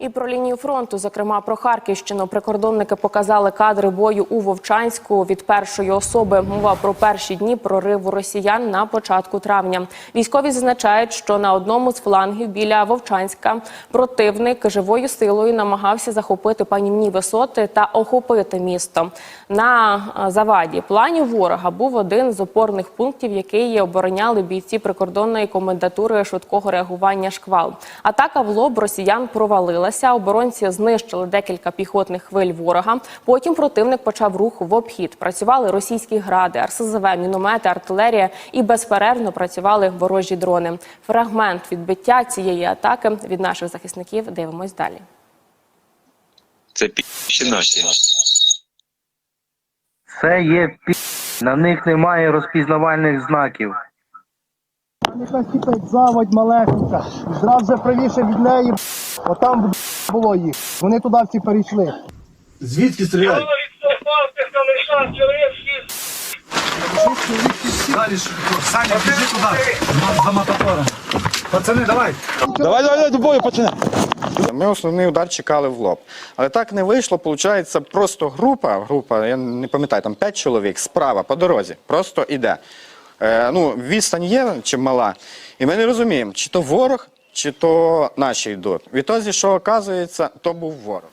І про лінію фронту, зокрема про Харківщину, прикордонники показали кадри бою у Вовчанську від першої особи. Мова про перші дні прориву росіян на початку травня. Військові зазначають, що на одному з флангів біля Вовчанська противник живою силою намагався захопити панівні висоти та охопити місто. На е, заваді планів ворога був один з опорних пунктів, який обороняли бійці прикордонної комендатури швидкого реагування шквал. Атака в лоб росіян провалилася. Оборонці знищили декілька піхотних хвиль ворога. Потім противник почав рух в обхід. Працювали російські гради, РСЗВ, міномети, артилерія і безперервно працювали ворожі дрони. Фрагмент відбиття цієї атаки від наших захисників дивимось далі. Це піші наші. Це є пі... На них немає розпізнавальних знаків. Якраз типу заводь малесенька. Зразу же правіше від неї. Отам було їх. Вони туди всі перейшли. Звідки стріляють? Далі Саня, біжи туди, за- мототором. Пацани, давай. Давай, давай, давай, до бою, пацани. Ми основний удар чекали в лоб. Але так не вийшло. Получається, просто група, група, я не пам'ятаю, там 5 чоловік справа по дорозі, просто іде. Е, ну, відстань є чимала, і ми не розуміємо, чи то ворог, чи то наші йдуть. Відтоді, що оказується, то був ворог.